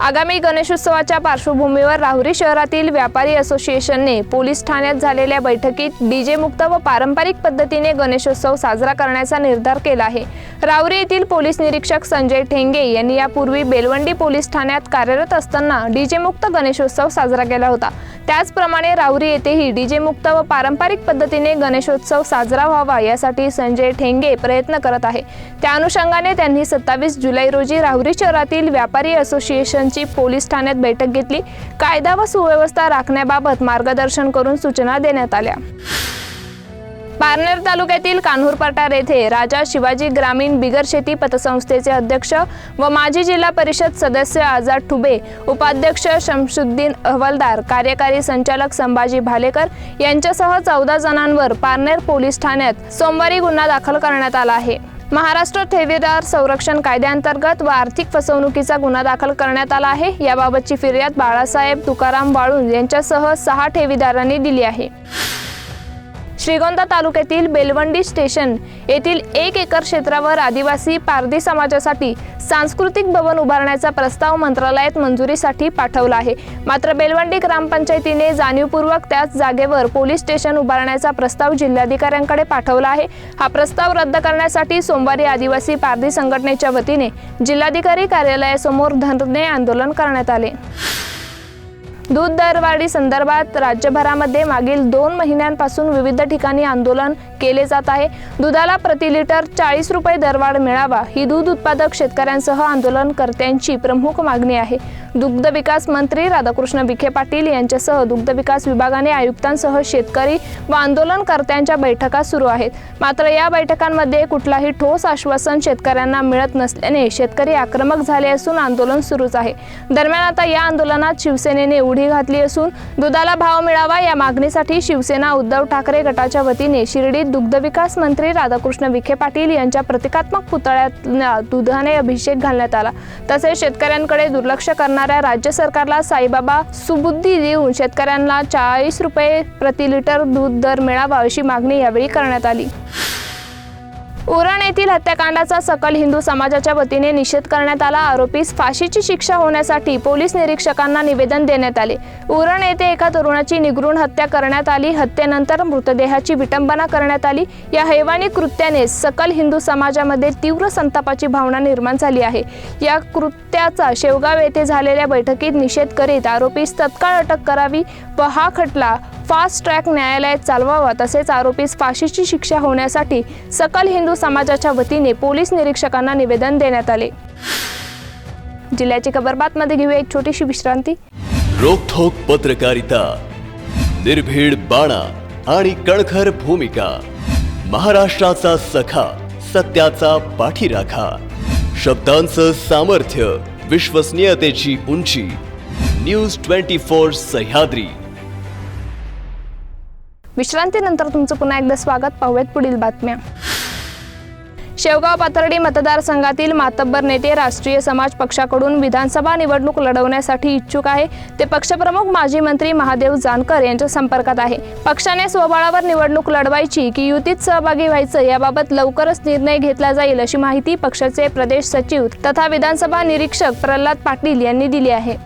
आगामी गणेशोत्सवाच्या पार्श्वभूमीवर राहुरी शहरातील व्यापारी असोसिएशनने पोलीस ठाण्यात झालेल्या बैठकीत डीजे मुक्त व पारंपरिक पद्धतीने गणेशोत्सव साजरा करण्याचा निर्धार केला आहे. राहुरी येथील पोलीस निरीक्षक संजय ठेंगे यांनी यापूर्वी बेलवंडी पोलीस ठाण्यात कार्यरत असताना डीजे मुक्त गणेशोत्सव साजरा केला होता. त्याचप्रमाणे राहुरी येथेही डीजे मुक्त व पारंपरिक पद्धतीने गणेशोत्सव साजरा व्हावा यासाठी संजय ठेंगे प्रयत्न करत आहे. त्या अनुषंगाने त्यांनी सत्तावीस जुलै रोजी राहुरी शहरातील व्यापारी असोसिएशनची पोलीस ठाण्यात बैठक घेतली. कायदा व सुव्यवस्था राखण्याबाबत मार्गदर्शन करून सूचना देण्यात आल्या. पारनेर तालुक्यातील कान्हूर पठार येथे राजा शिवाजी ग्रामीण बिगर शेती पतसंस्थेचे अध्यक्ष व माजी जिल्हा परिषद सदस्य आझाद ठुबे उपाध्यक्ष शमशुद्दीन अहवालदार कार्यकारी संचालक संभाजी भालेकर यांच्यासह चौदा जणांवर पारनेर पोलीस ठाण्यात सोमवारी गुन्हा दाखल करण्यात आला आहे. महाराष्ट्र ठेवीदार संरक्षण कायद्याअंतर्गत व आर्थिक फसवणुकीचा गुन्हा दाखल करण्यात आला आहे. याबाबतची फिर्याद बाळासाहेब तुकाराम बाळून यांच्यासह सहा ठेवीदारांनी दिली आहे. श्रीगोंदा तालुक्यातील बेलवंडी स्टेशन येथील एक एकर क्षेत्रावर आदिवासी पारधी समाजासाठी सांस्कृतिक भवन उभारण्याचा प्रस्ताव मंत्रालयात मंजुरीसाठी पाठवला आहे. मात्र बेलवंडी ग्रामपंचायतीने जाणीवपूर्वक त्याच जागेवर पोलीस स्टेशन उभारण्याचा प्रस्ताव जिल्हाधिकाऱ्यांकडे पाठवला आहे. हा प्रस्ताव रद्द करण्यासाठी सोमवारी आदिवासी पारधी संघटनेच्या वतीने जिल्हाधिकारी कार्यालयासमोर धरणे आंदोलन करण्यात आले. दूध दरवाढी संदर्भात राज्यभरामध्ये मागील दोन महिन्यांपासून विविध ठिकाणी आंदोलन केले जात आहे. दुधाला प्रति लिटर चाळीस रुपये दरवाढ मिळावा ही दूध उत्पादक शेतकऱ्यांसह आंदोलनकर्त्यांची प्रमुख मागणी आहे. दुग्ध विकास मंत्री राधाकृष्ण विखे पाटील यांच्यासह दुग्ध विकास विभागाने आयुक्तांसह शेतकरी व आंदोलनकर्त्यांच्या बैठका सुरू आहेत. मात्र या बैठकांमध्ये कुठलाही ठोस आश्वासन शेतकऱ्यांना मिळत नसल्याने शेतकरी आक्रमक झाले असून आंदोलन सुरूच आहे. दरम्यान आता या आंदोलनात शिवसेनेने उडी घातली असून दुधाला भाव मिळावा या मागणीसाठी शिवसेना उद्धव ठाकरे गटाच्या वतीने शिर्डीत दुग्धविकास मंत्री राधाकृष्ण विखे पाटील यांच्या प्रतिकात्मक पुतळ्यात दुधाने अभिषेक घालण्यात आला. तसेच शेतकऱ्यांकडे दुर्लक्ष करणाऱ्या राज्य सरकारला साईबाबा सुबुद्धी देऊन शेतकऱ्यांना चाळीस रुपये प्रति लिटर दूध दर मिळावा अशी मागणी यावेळी करण्यात आली. उरण येथील हत्याकांडाचा सकल हिंदू समाजाच्या वतीने निषेध करण्यात आला. आरोपीस फाशीची शिक्षा होण्यासाठी पोलीस निरीक्षकांना निवेदन देण्यात आले. उरण येथे एका तरुणाची निगरून हत्या करण्यात आली. हत्येनंतर मृतदेहाची विटंबना करण्यात आली. या हैवानी कृत्याने सकल हिंदू समाजामध्ये तीव्र संतापाची भावना निर्माण झाली आहे. या कृत्याचा शेवगाव येथे झालेल्या बैठकीत निषेध करीत आरोपीस तत्काळ अटक करावी व हा खटला फास्ट ट्रॅक न्यायालयात चालवावा तसेच आरोपीस फाशीची शिक्षा होण्यासाठी सकल हिंदू समाजाच्या वतीने पोलीस निरीक्षकांना निवेदन देण्यात आले. जिल्ह्याची खबरबातमध्ये घेऊया एक छोटीशी विश्रांती. रोखोक पत्रकारिता निर्भीड बाणा आणि कणखर भूमिका महाराष्ट्राचा सखा सत्याचा पाठीराखा शब्दांचं सामर्थ्य विश्वसनीयतेची उंची न्यूज ट्वेंटी फोर सह्याद्री. विश्रांतीनंतर तुमचं पुन्हा एकदा स्वागत. पाहूयात पुढील बातम्या. शेवगाव पाथर्डी मतदारसंघातील मातब्बर नेते राष्ट्रीय समाज पक्षाकडून विधानसभा निवडणूक लढवण्यासाठी इच्छुक आहे. ते पक्षप्रमुख माजी मंत्री महादेव जानकर यांच्या संपर्कात आहे. पक्षाने स्वबळावर निवडणूक लढवायची की युतीत सहभागी व्हायचं याबाबत लवकरच निर्णय घेतला जाईल अशी माहिती पक्षाचे प्रदेश सचिव तथा विधानसभा निरीक्षक प्रल्हाद पाटील यांनी दिली आहे.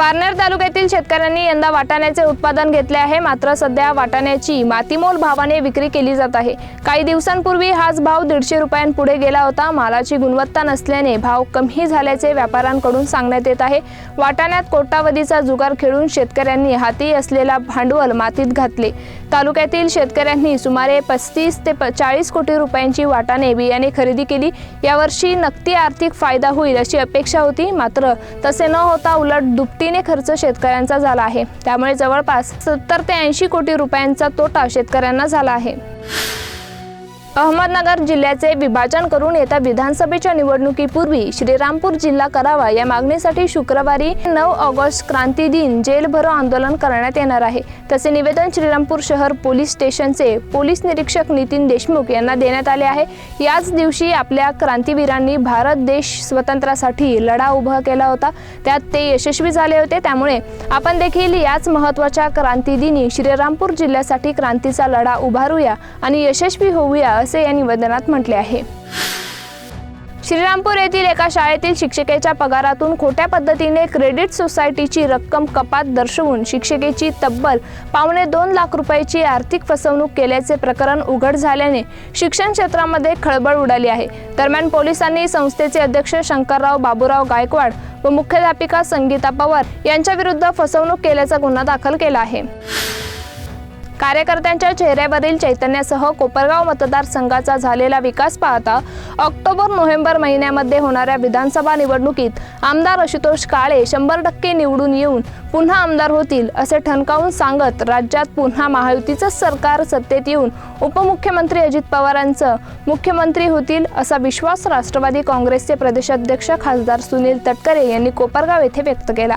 पारनेर तालुक्यातील शेतकऱ्यांनी यंदा वाटाण्याचे उत्पादन घेतले आहे. मात्र सध्या वाटाण्याची मातीमोल भावाने विक्री केली जात आहे. काही दिवसांपूर्वी हाच भाव दीडशे रुपयांपुढे गेला होता. मालाची गुणवत्ता नसल्याने भाव कमी झाल्याचे व्यापाऱ्यांकडून सांगण्यात येत आहे. वाटाण्यात कोटावधीचा जुगार खेळून शेतकऱ्यांनी हाती असलेला भांडवल मातीत घातले. तालुक्यातील शेतकऱ्यांनी सुमारे पस्तीस ते चाळीस कोटी रुपयांची वाटाणे बियाणे खरेदी केली. यावर्षी नक्की आर्थिक फायदा होईल अशी अपेक्षा होती. मात्र तसे न होता उलट दुपटी पटीने खर्च शेतकऱ्यांचा झाला आहे. त्यामुळे जवळपास सत्तर ते ऐंशी कोटी रुपयांचा तोटा शेतकऱ्यांना झाला आहे. अहमदनगर जिल्ह्याचे विभाजन करून येत्या विधानसभेच्या निवडणुकीपूर्वी श्रीरामपूर जिल्हा करावा या मागणीसाठी शुक्रवारी नऊ ऑगस्ट क्रांती दिन जेलभरो आंदोलन करण्यात येणार आहे. तसे निवेदन श्रीरामपूर शहर पोलीस स्टेशनचे पोलीस निरीक्षक नितीन देशमुख यांना देण्यात आले आहे. याच दिवशी आपल्या क्रांतीवीरांनी भारत देश स्वतंत्रासाठी लढा उभा केला होता. त्यात ते यशस्वी झाले होते. त्यामुळे आपण देखील याच महत्त्वाच्या क्रांतीदिनी श्रीरामपूर जिल्ह्यासाठी क्रांतीचा लढा उभारूया आणि यशस्वी होऊया असे या निवेदनात म्हटले आहे. श्रीरामपूर येथील एका शाळेतील शिक्षिकेच्या पगारातून खोट्या पद्धतीने क्रेडिट सोसायटीची रक्कम कपात दर्शवून शिक्षिकेची तब्बल पावणे दोन लाख रुपयाची आर्थिक फसवणूक केल्याचे प्रकरण उघड झाल्याने शिक्षण क्षेत्रामध्ये खळबळ उडाली आहे. दरम्यान पोलिसांनी संस्थेचे अध्यक्ष शंकरराव बाबूराव गायकवाड व मुख्याध्यापिका संगीता पवार यांच्या विरुद्ध फसवणूक केल्याचा गुन्हा दाखल केला आहे. कार्यकर्त्यांच्या चेहऱ्यावरील चैतन्यासह कोपरगाव मतदारसंघाचा झालेला विकास पाहता ऑक्टोबर नोव्हेंबर महिन्यामध्ये होणाऱ्या विधानसभा निवडणुकीत आमदार आशुतोष काळे शंभर टक्के निवडून येऊन पुन्हा आमदार होतील असे ठणकावून सांगत राज्यात पुन्हा महायुतीचंच सरकार सत्तेत येऊन उपमुख्यमंत्री अजित पवारांचं मुख्यमंत्री होतील असा विश्वास राष्ट्रवादी काँग्रेसचे प्रदेशाध्यक्ष खासदार सुनील तटकरे यांनी कोपरगाव येथे व्यक्त केला.